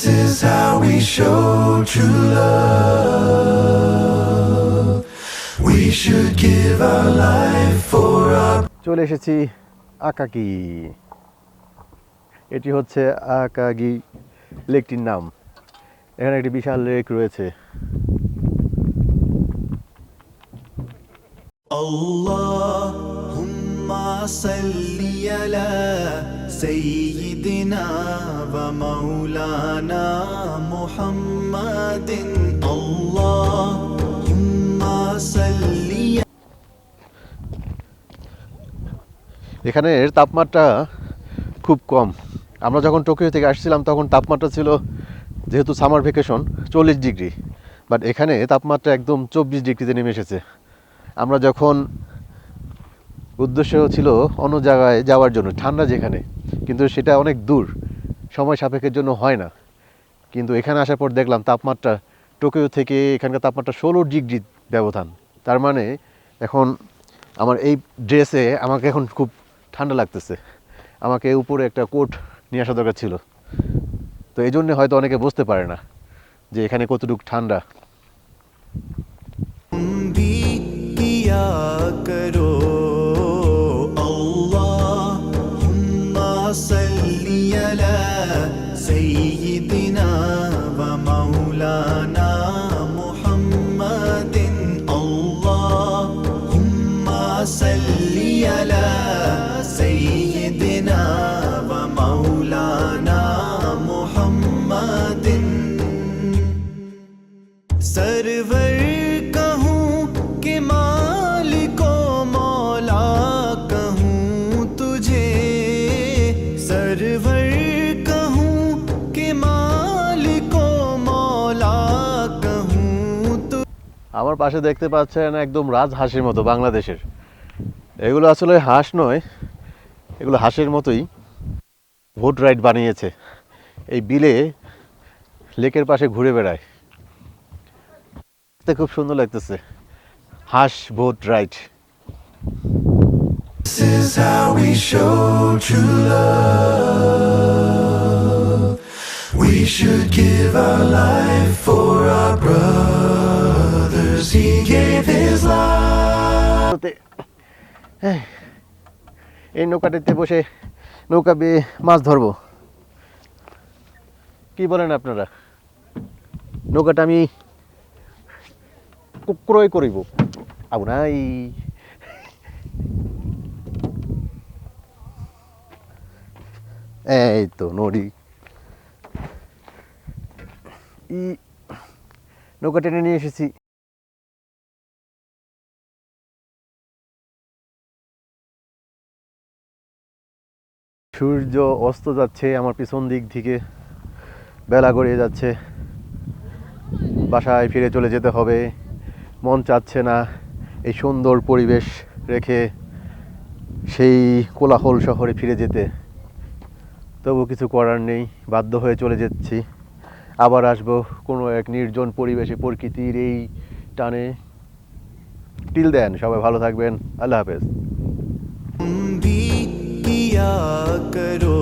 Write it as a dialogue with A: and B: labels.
A: This is how we show true love. We should give our life for our.
B: চলে এসেছি Akaky এটি হচ্ছে আকাগি লেকটির নাম এখানে একটি বিশাল লেক রয়েছে
A: আল্লাহ صل على سيدنا ومولانا محمد اللهم صل
B: এখানের তাপমাত্রা খুব কম আমরা যখন টোকিও থেকে আসছিলাম তখন তাপমাত্রা ছিল যেহেতু সামার ভেকেশন চল্লিশ ডিগ্রি বাট এখানে তাপমাত্রা একদম চব্বিশ ডিগ্রিতে নেমে এসেছে আমরা যখন উদ্দেশ্য ছিল অন্য জায়গায় যাওয়ার জন্য, ঠান্ডা যেখানে। কিন্তু সেটা অনেক দূর, সময় সাপেক্ষের জন্য হয় না। কিন্তু এখানে আসার পর দেখলাম তাপমাত্রা টোকিও থেকে এখানকার তাপমাত্রা ষোলো ডিগ্রি ব্যবধান। তার মানে এখন আমার এই ড্রেসে আমাকে এখন খুব ঠান্ডা লাগতেছে। আমাকে উপরে একটা কোট নিয়ে আসা দরকার ছিল। তো এই জন্যে হয়তো অনেকে বুঝতে পারে না যে এখানে কতটুকু ঠান্ডা।
A: يلا سيدنا ومولانا محمد. صل على سيدنا ومولانا محمد. سرور सरवर कहूँ कि मालिको मौला कहूँ तु
B: আমার পাশে দেখতে পাচ্ছেন একদম রাজহাঁসের মতো বাংলাদেশের এগুলো আসলে হাঁস নয় এগুলো হাঁসের মতোই ভোট রাইড বানিয়েছে এই বিলে লেকের পাশে ঘুরে বেড়ায় দেখতে খুব সুন্দর লাগতেছে হাঁস boat ride
A: This Is how we show true love. We should give our life for our brothers. He gave his life.
B: হ্যাঁ, এই নৌকাটিতে বসে নৌকা বেয়ে মাছ ধরবো কি বলেন আপনারা নৌকাটা আমি ক্রয় করিব আবু নাই এই তো নদী ই, নৌকা টেনে নিয়ে এসেছি। সূর্য অস্ত যাচ্ছে, আমার পিছন দিক থেকে বেলা গড়িয়ে যাচ্ছে। বাসায় ফিরে চলে যেতে হবে। মন চাচ্ছে না এই সুন্দর পরিবেশ রেখে সেই কোলাহল শহরে ফিরে যেতে। তবু কিছু করার নেই, বাধ্য হয়ে চলে যাচ্ছি। আবার আসব কোনো এক নির্জন পরিবেশে প্রকৃতির এই টানে। টিল দেন সবাই ভালো থাকবেন। আল্লাহ হাফেজ।
A: করো